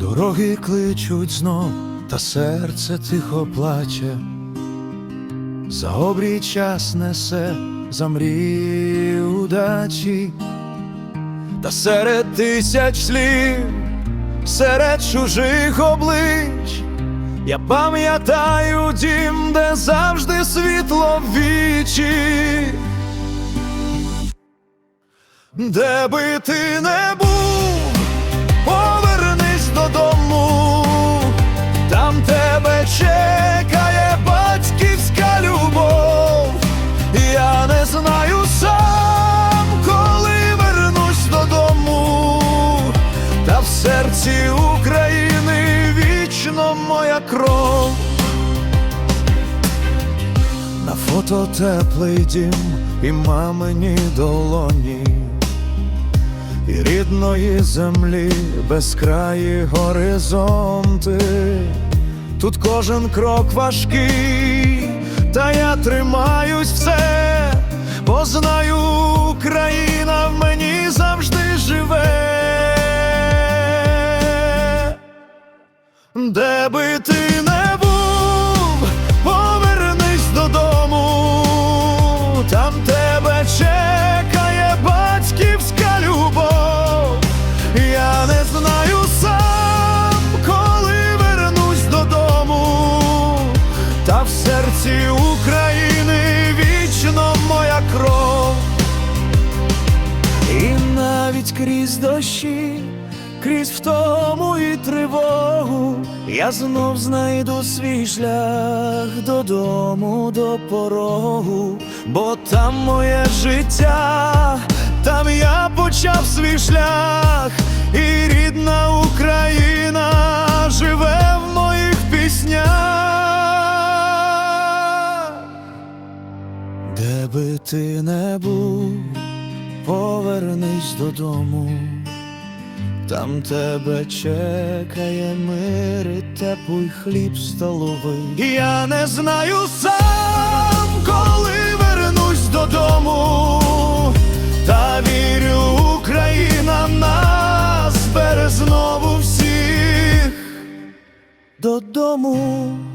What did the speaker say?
Дороги кличуть знов, та серце тихо плаче. За обрій час несе за мрії удачі, та серед тисяч слів, серед чужих облич, я пам'ятаю дім, де завжди світло вічі. Де би ти не був, знаю сам, коли вернусь додому, та в серці України вічно моя кров. На фото теплий дім і мамині долоні, і рідної землі безкраї горизонти. Тут кожен крок важкий, та я тримаюсь все, знаю, Україна в мені завжди живе. Де би ти не був, повернись додому, там тебе чекає батьківська любов. Я не знаю сам, коли вернусь додому, та в серці України кров. І навіть крізь дощі, крізь втому і тривогу, я знов знайду свій шлях додому до порогу, бо там моє життя, там я почав свій шлях, і рідна Україна Де би ти не був, повернись додому, там тебе чекає мир і теплий хліб столовий. Я не знаю сам, коли вернусь додому, та вірю, Україна нас бере знову всіх додому.